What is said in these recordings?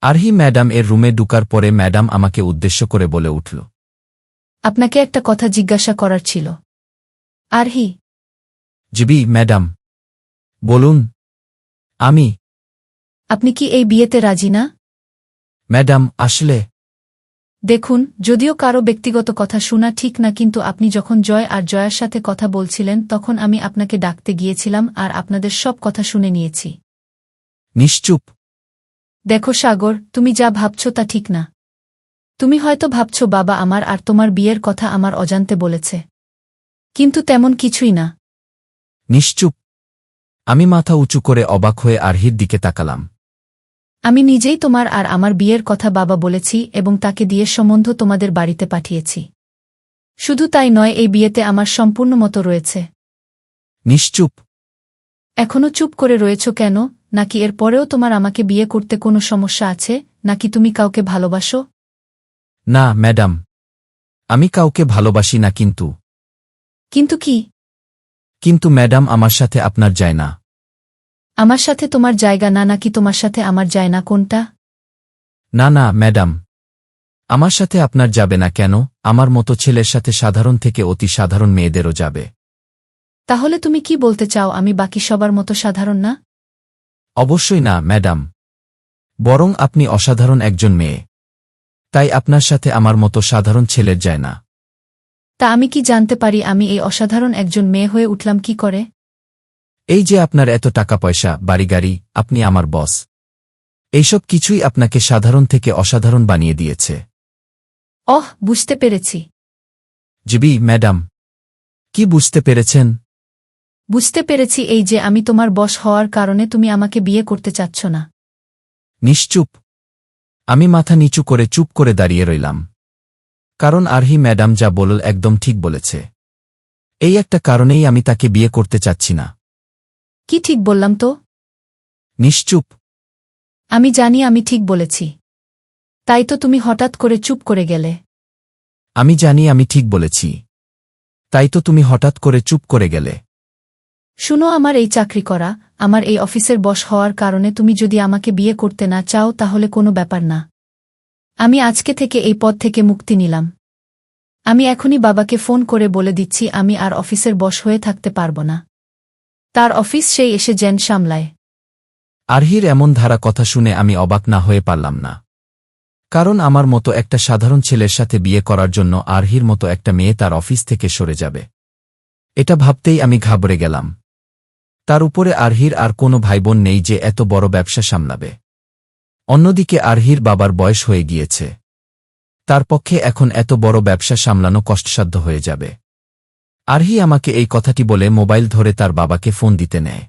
আরহি madam এর রুমে ঢুকার পরে ম্যাডাম আমাকে উদ্দেশ্য করে বলে উঠল। আপনাকে একটা কথা জিজ্ঞাসা করার ছিল। আরহি। জিবি ম্যাডাম। বলুন। আমি। আপনি কি এই বিয়েতে রাজি না? ম্যাডাম আসলে। দেখুন যদিও কারও ব্যক্তিগত কথা শোনা ঠিক না কিন্তু আপনি যখন জয় আর জয়ার সাথে কথা বলছিলেন তখন আমি আপনাকে ডাকতে গিয়েছিলাম আর আপনাদের সব কথা শুনে নিয়েছি। নিশ্চুপ। দেখো সাগর তুমি যা ভাবছ তা ঠিক না। তুমি হয়তো ভাবছ বাবা আমার আর তোমার বিয়ের কথা আমার অজান্তে বলেছে। কিন্তু তেমন কিছুই না। নিশ্চুপ। আমি মাথা উঁচু করে অবাক হয়ে আরহির দিকে তাকালাম। আমি নিজেই তোমার আর আমার বিয়ের কথা বাবা বলেছি এবং তাকে দিয়ে সম্বন্ধ তোমাদের বাড়িতে পাঠিয়েছি। শুধু তাই নয় এই বিয়েতে আমার সম্পূর্ণ মতো রয়েছে। নিশ্চুপ। এখনও চুপ করে রয়েছ কেন? নাকি এর পরেও তোমার আমাকে বিয়ে করতে কোনো সমস্যা আছে? নাকি তুমি কাউকে ভালোবাসো? না ম্যাডাম। আমি কাউকে ভালোবাসি না কিন্তু। কিন্তু কি? কিন্তু ম্যাডাম আমার সাথে আপনার যায় না। আমার সাথে তোমার জায়গা না নাকি তোমার সাথে আমার যায় না কোনটা? না না ম্যাডাম। আমার সাথে আপনার যাবে না কেন? আমার মতো ছেলের সাথে সাধারণ থেকে অতি সাধারণ মেয়েদেরও যাবে। তাহলে তুমি কি বলতে চাও আমি বাকি সবার মতো সাধারণ না? অবশ্যই না ম্যাডাম। বরং আপনি অসাধারণ একজন মেয়ে। তাই আপনার সাথে আমার মতো সাধারণ ছেলের যায় না। তা আমি কি জানতে পারি আমি এই অসাধারণ একজন মেয়ে হয়ে উঠলাম কি করে? এই যে আপনার এত টাকা পয়সা বাড়ি গাড়ি আপনি আমার বস। এইসব কিছুই আপনাকে সাধারণ থেকে অসাধারণ বানিয়ে দিয়েছে। অহ বুঝতে পেরেছি। জিবি ম্যাডাম। কি বুঝতে পেরেছেন? বুঝতে পেরেছি এই যে আমি তোমার বস হওয়ার কারণে তুমি আমাকে বিয়ে করতে চাচ্ছ না। নিশ্চুপ আমি মাথা নিচু করে চুপ করে দাঁড়িয়ে রইলাম। কারণ আরহি ম্যাডাম যা বলল একদম ঠিক বলেছে। এই একটা কারণেই আমি তাকে বিয়ে করতে চাচ্ছি না। কি ঠিক বললাম তো? নিশ্চুপ আমি জানি আমি ঠিক বলেছি। তাই তো তুমি হঠাৎ করে চুপ করে গেলে। আমি জানি আমি ঠিক বলেছি। তাই তো তুমি হঠাৎ করে চুপ করে গেলে। শুনো আমার এই চাকরি করা, আমার এই অফিসের বস হওয়ার কারণে তুমি যদি আমাকে বিয়ে করতে না চাও তাহলে কোনো ব্যাপার না। আমি আজকে থেকে এই পদ থেকে মুক্তি নিলাম। আমি এখনই বাবাকে ফোন করে বলে দিচ্ছি আমি আর অফিসের বস হয়ে থাকতে পারব না। তার অফিস সেই এসে জেন সামলায়। আরহির এমন ধারা কথা শুনে আমি অবাক না হয়ে পারলাম না। কারণ আমার মতো একটা সাধারণ ছেলের সাথে বিয়ে করার জন্য আরহির মতো একটা মেয়ে তার অফিস থেকে সরে যাবে। এটা ভাবতেই আমি ঘাবড়ে গেলাম। তার উপরে আরহির আর কোনো ভাইবোন নেই যে এত বড় ব্যবসা সামলাবে। অন্যদিকে আরহির বাবার বয়স হয়ে গিয়েছে। তার পক্ষে এখন এত বড় ব্যবসা সামলানো কষ্টসাধ্য হয়ে যাবে। আরহি আমাকে এই কথাটি বলে মোবাইল ধরে তার বাবাকে ফোন দিতে নেয়।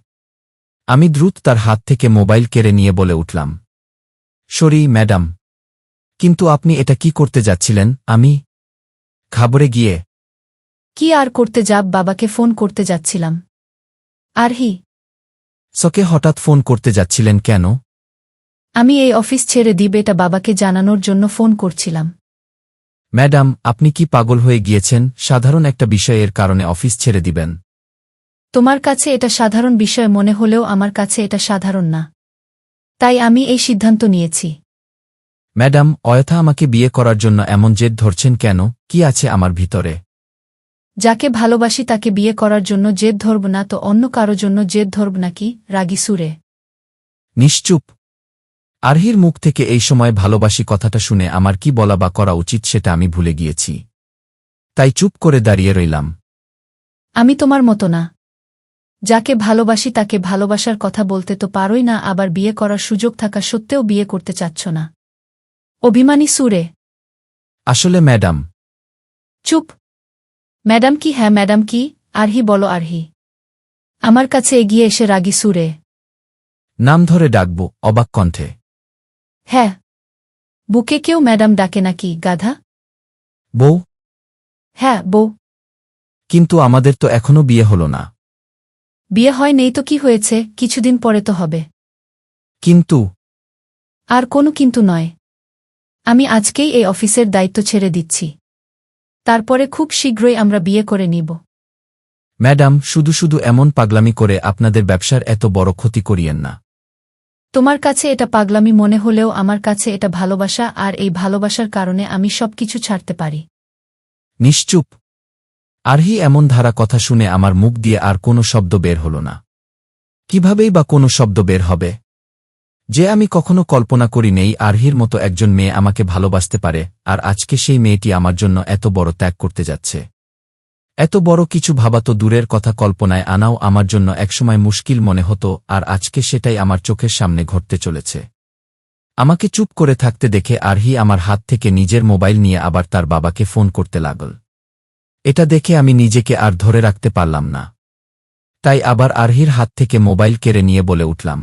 আমি দ্রুত তার হাত থেকে মোবাইল কেড়ে নিয়ে বলে উঠলাম, সরি, ম্যাডাম, কিন্তু আপনি এটা কি করতে যাচ্ছিলেন? আমি ঘাবড়ে গিয়ে কি আর করতে যাব বাবাকে ফোন করতে যাচ্ছিলাম। আরহি সকে হঠাৎ ফোন করতে যাচ্ছিলেন কেন? আমি এই অফিস ছেড়ে দিব এটা বাবাকে জানানোর জন্য ফোন করছিলাম। ম্যাডাম আপনি কি পাগল হয়ে গিয়েছেন? সাধারণ একটা বিষয়ের কারণে অফিস ছেড়ে দিবেন। তোমার কাছে এটা সাধারণ বিষয় মনে হলেও আমার কাছে এটা সাধারণ না। তাই আমি এই সিদ্ধান্ত নিয়েছি। ম্যাডাম অয়থা আমাকে বিয়ে করার জন্য এমন জেদ ধরছেন কেন? কি আছে আমার ভিতরে? যাকে ভালোবাসি তাকে বিয়ে করার জন্য জেদ ধরব না তো অন্য কারও জন্য জেদ ধরব নাকি রাগি সুরে। নিশ্চুপ আরহির মুখ থেকে এই সময় ভালোবাসি কথাটা শুনে আমার কি বলা বা করা উচিত সেটা আমি ভুলে গিয়েছি। তাই চুপ করে দাঁড়িয়ে রইলাম। আমি তোমার মতো না। যাকে ভালোবাসি তাকে ভালোবাসার কথা বলতে তো পারোই না আবার বিয়ে করার সুযোগ থাকা সত্ত্বেও বিয়ে করতে চাচ্ছ না। অভিমানী সুরে। আসলে ম্যাডাম। চুপ। ম্যাডাম কি? হ্যাঁ ম্যাডাম কি? আরহি বলো আরহি। আমার কাছে এগিয়ে এসে রাগি সুরে। নাম ধরে ডাকব অবাক কণ্ঠে। হ্যাঁ। বুকে কেউ ম্যাডাম ডাকে নাকি গাধা? বউ? হ্যাঁ বউ। কিন্তু আমাদের তো এখনও বিয়ে হল না। বিয়ে হয় নেই তো কি হয়েছে? কিছুদিন পরে তো হবে। কিন্তু? আর কোনো কিন্তু নয়। আমি আজকেই এই অফিসের দায়িত্ব ছেড়ে দিচ্ছি। তারপরে খুব শীঘ্রই আমরা বিয়ে করে নিব। ম্যাডাম শুধু শুধু এমন পাগলামি করে আপনাদের ব্যবসার এত বড় ক্ষতি করিয়েন না। তোমার কাছে এটা পাগলামি মনে হলেও আমার কাছে এটা ভালোবাসা আর এই ভালোবাসার কারণে আমি সবকিছু ছাড়তে পারি। নিশ্চুপ। আরহি এমন ধারা কথা শুনে আমার মুখ দিয়ে আর কোনো শব্দ বের হল না। কিভাবেই বা কোনো শব্দ বের হবে? যে আমি কখনো কল্পনা করি নেই আরহির মতো একজন মেয়ে আমাকে ভালোবাসতে পারে, আর আজকে সেই মেয়েটি আমার জন্য এত বড় ত্যাগ করতে যাচ্ছে। এত বড় কিছু ভাবা তো দূরের কথা কল্পনায় আনাও আমার জন্য একসময় মুশকিল মনে হতো, আর আজকে সেটাই আমার চোখের সামনে ঘটতে চলেছে। আমাকে চুপ করে থাকতে দেখে আরহি আমার হাত থেকে নিজের মোবাইল নিয়ে আবার তার বাবাকে ফোন করতে লাগল। এটা দেখে আমি নিজেকে আর ধরে রাখতে পারলাম না। তাই আবার আরহির হাত থেকে মোবাইল কেড়ে নিয়ে বলে উঠলাম